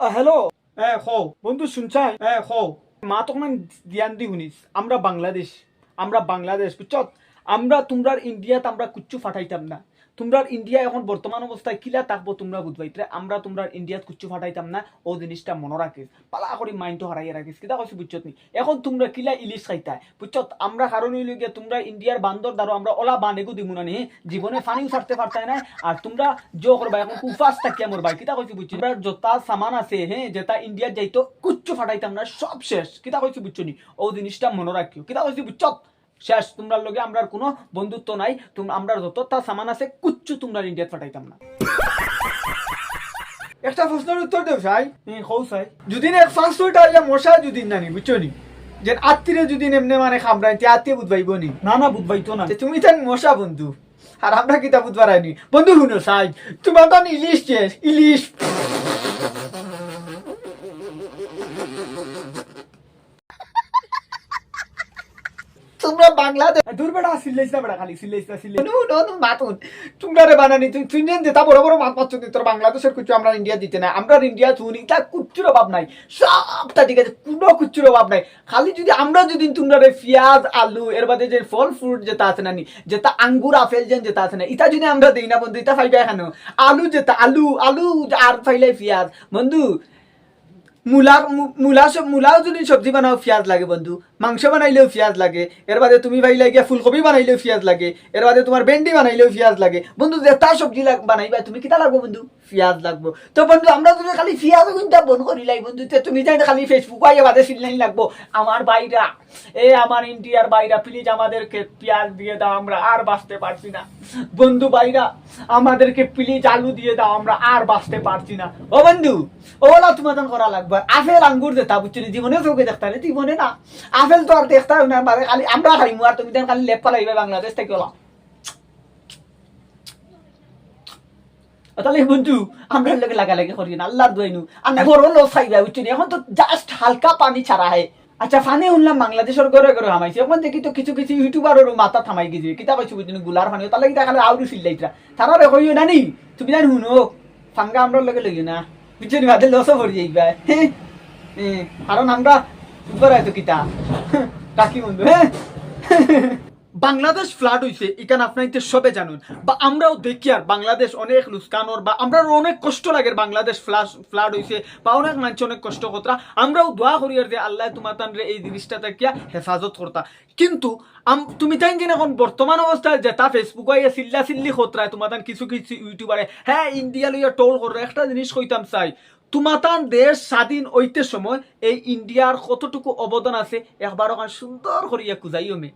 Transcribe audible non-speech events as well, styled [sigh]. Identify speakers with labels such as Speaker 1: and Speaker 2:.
Speaker 1: Hello হ্যাঁ হো। বন্ধু শুনছাই? হ্যাঁ হো। মা তখন জ্ঞান দি শুনিস আমরা বাংলাদেশ। আমরা বাংলাদেশ বুঝছ? আমরা তোমরা ইন্ডিয়াতে আমরা কুচ্ছু ফাটাইতাম না। তোমরার ইন্ডিয়া এখন বর্তমান অবস্থায় কিলা থাকব তোমরা বুঝবাইতে আমরা তোমরার ইন্ডিয়াত কুচ্ছু ফাটাইতাম না। ও জিনিসটা মনে রাখিস পালা করে মাইন্ডটা হারাইয়া রাখিস কিতা কইছি বুঝছত নি? এখন তোমরা কিলা ইলিশ খাইতাই বুঝছত আমরা কারণ হইল গিয়ে তোমরা ইন্ডিয়ার বান্দর দ্বারা আমরা ওলা বানেগু দিমু না নি। জীবনে ফানিও ছাড়তে পারতাই না আর তোমরা জো করবা এখন কুফাস থাকি আমার ভাই কিতা কইছি বুঝছি আমরা যতা সামান আছে হ্যাঁ যেটা ইন্ডিয়ার যাইতো, কুচ্ছু ফাটাইতাম না, সব শেষ। কিতা কইছি বুঝছ নি? ও জিনিসটা মনে রাখিও কিতা কইছি বুঝছত শেষ। তোমরা লগে আমরা কোনো বন্ধুত্ব নাই। তোমরা আমরা যত তা সামান আছে কুচ্ছু তোমরা ইন্ডিয়াত ফাটাইতাম না। একটা প্রশ্নের উত্তর দেব সাই। হৌ সাই। যদি এক ওইটা আইয়া মশা যদি না নি বুঝছ নি? যে আত্মীয় যদি এমনি মানে খামরাই তে আত্মীয় বুধবাইব নি। না না বুধবাইতো না। তুমি তান মশা বন্ধু। আর আমরা কিতা বুধবার আইনি। বন্ধু শুনো সাই তোমার তো ইলিশ চেস ইলিশ। তোমরা বাংলাদেশ দূর বেড়া সিল্লাইছ না বেড়া খালি সিল্লাইছ না সিল্লাইছ নো নো নো মাতুন। তোমরা রে বানানি তুই তুই নেন যেটা বড় বড় মাত পাচ্ছ তোর বাংলাদেশের কিছু আমরা ইন্ডিয়া দিতে না আমরা ইন্ডিয়া চুনি তা কুচ্ছুর অভাব নাই সবটা ঠিক আছে কোনো কুচ্ছুর অভাব নাই। খালি যদি আমরা যদি তোমরা রে পেঁয়াজ আলু এর বাদে যে ফল ফ্রুট যেটা আছে না নি যেটা আঙ্গুর আপেল যেন যেটা আছে না এটা যদি আমরা দিই না বন্ধু এটা ফাইবা এখানে আলু যেটা আলু আলু আর ফাইলাই পেঁয়াজ। বন্ধু মূলা মূলা মূলাও যদি সবজি বানাও, পেঁয়াজ লাগে বন্ধু। মাংস বানাইলেও পেঁয়াজ লাগে। এর বাদে তুমি ভাইলে গিয়া ফুলকপি বানাইলেও পেঁয়াজ লাগে। এর বাদে তোমার ভেন্ডি বানাইলেও পেঁয়াজ লাগে। বন্ধু যেটা সবজি বানাইবা, তুমি কিতা লাগবো বন্ধু? পেঁয়াজ লাগবো। তো বন্ধু, আমরা যদি খালি পেঁয়াজ কিন্তু বন করি লাই বন্ধু তুমি যাই খালি ফেসবুক আইয়া বাদে সিলাইন লাগবো। আমার বাইরা, এ আমার ইন্ডিয়ার বাইরা প্লিজ আমাদেরকে পেঁয়াজ দিয়ে দাও, আমরা আর বাঁচতে পারছি না। বন্ধু বাইরা আমাদেরকে প্লিজ আলু দিয়ে দাও, আমরা আর বাঁচতে পারছি না। ও বন্ধু ওলা তোমাদের করা লাগবে? আপেল, আঙ্গুর যেটা বুঝছি জীবনে চোখে দেখতে না জীবনে না। আপেল তো আর দেখতে না খালি আমরা খাইমু আর তুমি খালি লেপ পালাইবে বাংলাদেশ থেকে ওলা তাহলে বন্ধু, আমরা লোকে লাগালাগি করি না, আল্লাহর দোয়াইনু আর না বড় লোক খাইবা বুঝছি এখন তো জাস্ট হালকা পানি ছাড়া হয়। আচ্ছা ফানে শুনলাম বাংলাদেশের ঘরে ঘরে হামাইছে। এখন দেখি তো কিছু কিছু ইউটিউবারেরও মাথা থামাই গেছে। কিতা পাইছো বুঝলি গুলার ফানি তাহলে কিতা খালি আউরি ফিল্লাইতরা তারা রে কইও না নি, তুমি জানি শুনো, ফাঙ্গা আমরা লগে লইও না। বুঝছি ভাতে লসও ভরি যাইবা। কারণ আমরা উপরে হয়তো কিতা। [laughs] কাকি বন্ধু হ্যাঁ [laughs] বাংলাদেশ ফ্লাড হইছে এখানে আপনাইতে সবে জানুন। বা আমরাও দেখি আর বাংলাদেশ অনেক লুস্কানোর বা আমরা অনেক কষ্ট লাগে বাংলাদেশ ফ্লাশ ফ্লাড হইছে বা অনেক মানুষ অনেক কষ্ট করতা। আমরাও দোয়া করি আর যে আল্লাহ তোমার তানরে এই জিনিসটা থাকিয়া হেফাজত করতা। কিন্তু তুমি তাই যে এখন বর্তমান অবস্থায় যেটা ফেসবুক আইয়া চিল্লা চিল্লি খতরায় তোমার কিছু কিছু ইউটিউবারে হ্যাঁ ইন্ডিয়া লইয়া টোল করে, একটা জিনিস কইতাম চাই। তোমাতান দেশ স্বাধীন ঐতে সময় এই ইন্ডিয়ার কতটুকু অবদান আছে একবার সুন্দর করিয়া কুজাইও মে